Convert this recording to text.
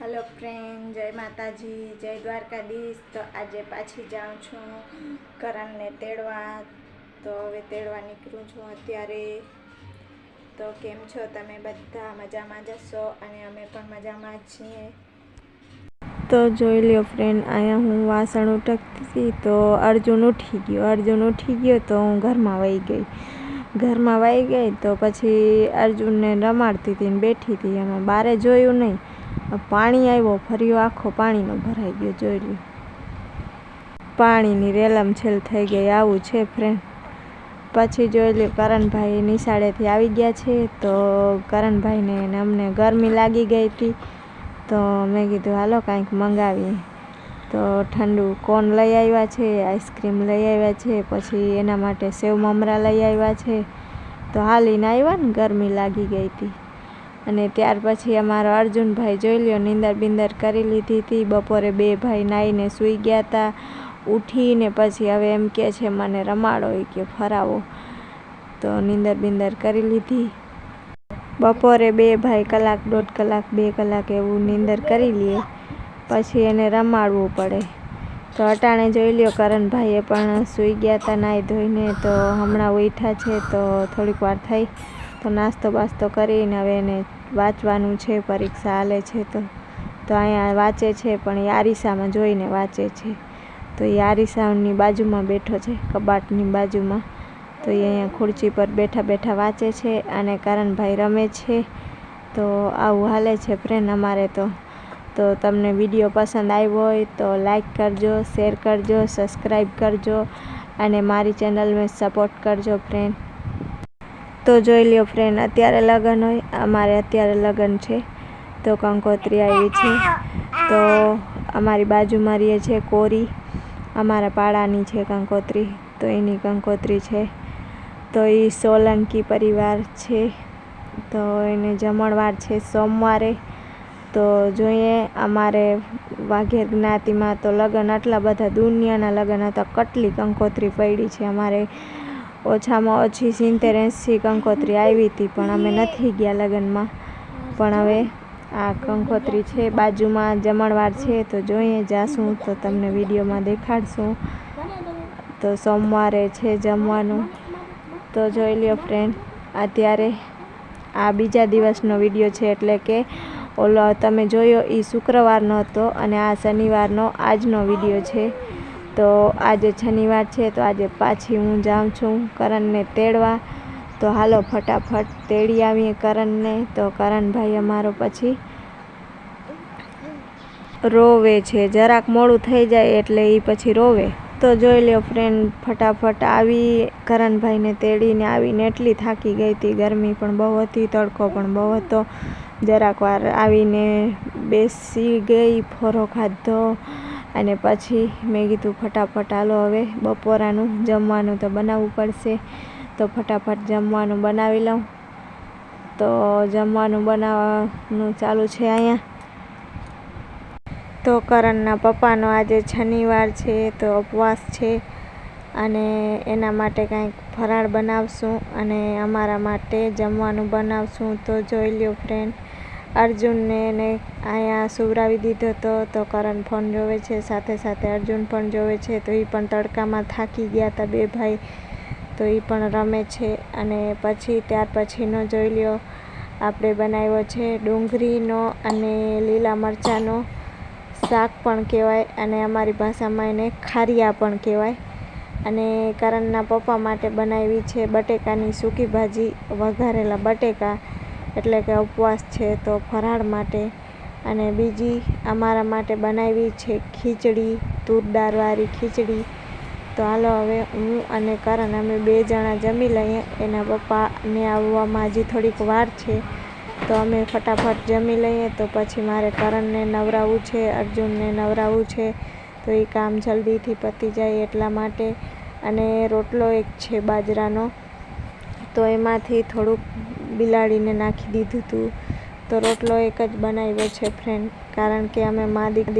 Hello friend જય માતાજી, જય દ્વારકાધીશ. તો આજે પાછી જાઉં છું કરણને તેડવા. તો હવે તેડવા નીકળું છું અત્યારે. તો કેમ છો તમે બધા? મજામાં જશો અને અમે પણ મજામાં જ છીએ. તો જોઈ લ્યો ફ્રેન્ડ અહીંયા હું વાસણ ઉટકતી હતી તો અર્જુન ઉઠી ગયો. અર્જુન ઉઠી ગયો તો હું ઘરમાં વહી ગઈ. ઘરમાં વહી ગઈ તો પછી અર્જુનને રમાડતી હતી ને બેઠી હતી. એમાં બારે જોયું નહીં. પાણી આવ્યો, ફર્યો, આખો પાણીનો ભરાઈ ગયો, જોઈ લ્યો. પાણીની રેલમ છેલ થઈ ગઈ, આવું છે ફ્રેન્ડ પછી જોઈ લ્યો, કરણભાઈ નિશાળેથી આવી ગયા છે, તો કરણભાઈને અમને ગરમી લાગી ગઈ હતી. તો મેં કીધું, હાલો, કાંઈક મંગાવીએ. તો ઠંડુ કોન લઈ આવ્યા છે, આઈસ્ક્રીમ લઈ આવ્યા છે, પછી એના માટે સેવ મમરા લઈ આવ્યા છે. તો હાલીને આવ્યા ને ગરમી લાગી ગઈ હતી. અને ત્યાર પછી અમારો અર્જુનભાઈ જોઈ લ્યો, નિંદર બિંદર કરી લીધી હતી. બપોરે બે ભાઈ નાહીને સૂઈ ગયા હતા ઉઠીને પછી હવે એમ કહે છે, મને રમાડો. એ કે, ફરાવો. તો નિંદર બિંદર કરી લીધી. બપોરે બે ભાઈ કલાક, દોઢ કલાક, બે કલાક એવું નિંદર કરી લઈએ પછી એને રમાડવું પડે. તો અટાણે જોઈ લ્યો, કરણભાઈએ પણ સૂઈ ગયા હતા નાહી ધોઈને. તો હમણાં ઉઠ્યા છે, તો થોડીક વાર થઈ. તો નાસ્તો બાસ્તો કરીને હવે એને વાંચવાનું છે, પરીક્ષા હાલે છે તો તો અહીંયા વાંચે છે, પણ એ આરીસામાં જોઈને વાંચે છે. તો એ આરીસાની બાજુમાં બેઠો છે, કબાટની બાજુમાં. તો એ અહીંયા ખુરચી પર બેઠા બેઠા વાંચે છે અને કરણભાઈ રમે છે. તો આવું હાલે છે ફ્રેન્ડ અમારે તો. તો તમને વીડિયો પસંદ આવ્યો હોય તો લાઈક કરજો શેર કરજો સબસ્ક્રાઈબ કરજો અને મારી ચેનલને સપોર્ટ કરજો ફ્રેન્ડ તો જોઈ લ્યો ફ્રેન્ડ અત્યારે લગ્ન હોય અમારે અત્યારે લગ્ન છે. તો કંકોત્રી આવી છે. તો અમારી બાજુમાં રહીએ છે કોરી. અમારા પાડાની છે કંકોત્રી. તો એની કંકોત્રી છે. તો એ સોલંકી પરિવાર છે. તો એને જમણવાર છે સોમવારે. તો જોઈએ, અમારે વાઘેર જ્ઞાતિમાં તો લગ્ન આટલા બધા દુનિયાના લગ્ન હતા. કેટલી કંકોત્રી પડી છે અમારે. ઓછામાં ઓછી સિત્તેર એંસી કંકોત્રી આવી હતી, પણ અમે નથી ગયા લગ્નમાં. પણ હવે આ કંકોત્રી છે, બાજુમાં જમણવાર છે, તો જોઈએ જાશું, તો તમને વિડીયોમાં દેખાડશું. તો સોમવારે છે જમવાનું. તો જોઈ લ્યો ફ્રેન્ડ અત્યારે આ બીજા દિવસનો વીડિયો છે, એટલે કે ઓલો તમે જોયો એ શુક્રવારનો હતો, અને આ શનિવારનો આજનો વીડિયો છે. તો આજે શનિવાર છે, તો આજે પાછી હું જાઉં છું કરણને તેડવા. તો હાલો ફટાફટ તેડી આવીએ કરણને. તો કરણભાઈ અમારો પછી રોવે છે. જરાક મોડું થઈ જાય એટલે એ પછી રોવે. તો જોઈ લ્યો ફ્રેન્ડ ફટાફટ આવી કરણભાઈને તેડીને આવીને એટલી થાકી ગઈ હતી. ગરમી પણ બહુ હતી, તડકો પણ બહુ હતો. જરાક વાર આવીને બેસી ગઈ, ફોરો ખાધો. અને પછી મેં કીધું, ફટાફટ હાલો હવે બપોરાનું જમવાનું તો બનાવવું પડશે. તો ફટાફટ જમવાનું બનાવી લઉં. તો જમવાનું બનાવવાનું ચાલુ છે અહીંયા. તો કરણના પપ્પાનો આજે શનિવાર છે, તો ઉપવાસ છે. અને એના માટે કાંઈક ફરાળ બનાવશું અને અમારા માટે જમવાનું બનાવશું. તો જોઈ લ્યો ફ્રેન્ડ અર્જુનને એને અહીંયા સુવરાવી દીધો હતો, તો કરણ ફોન જોવે છે, સાથે સાથે અર્જુન પણ જોવે છે, તો એ પણ તડકામાં થાકી ગયા હતા બે ભાઈ, તો એ પણ રમે છે. અને પછી, ત્યાર પછીનો જોઈ લ્યો, આપણે બનાવ્યો છે ડુંગળીનો અને લીલા મરચાંનો શાક પણ કહેવાય, અને અમારી ભાષામાં એને ખારિયા પણ કહેવાય. અને કરણના પપ્પા માટે બનાવી છે બટેકાની સૂકી ભાજી, વઘારેલા બટેકા એટલે કે ઉપવાસ છે તો ફરાળ માટે. અને બીજી અમારા માટે બનાવી છે ખીચડી, તૂર દાળવાળી ખીચડી. તો હાલો હવે હું અને કરણ અમે બે જણા જમી લઈએ. એના પપ્પાને આવવામાં હજી થોડીક વાર છે. તો અમે ફટાફટ જમી લઈએ. તો પછી મારે કરણને નવરાવવું છે, અર્જુનને નવરાવવું છે. તો એ કામ જલ્દીથી પતી જાય એટલા માટે. અને રોટલો એક છે બાજરાનો. તો એમાંથી થોડુંક બિલાડીને નાખી દીધું હતું તો રોટલો એક જ બનાવ્યો છે ફ્રેન્ડ કારણ કે અમે મા દીકરી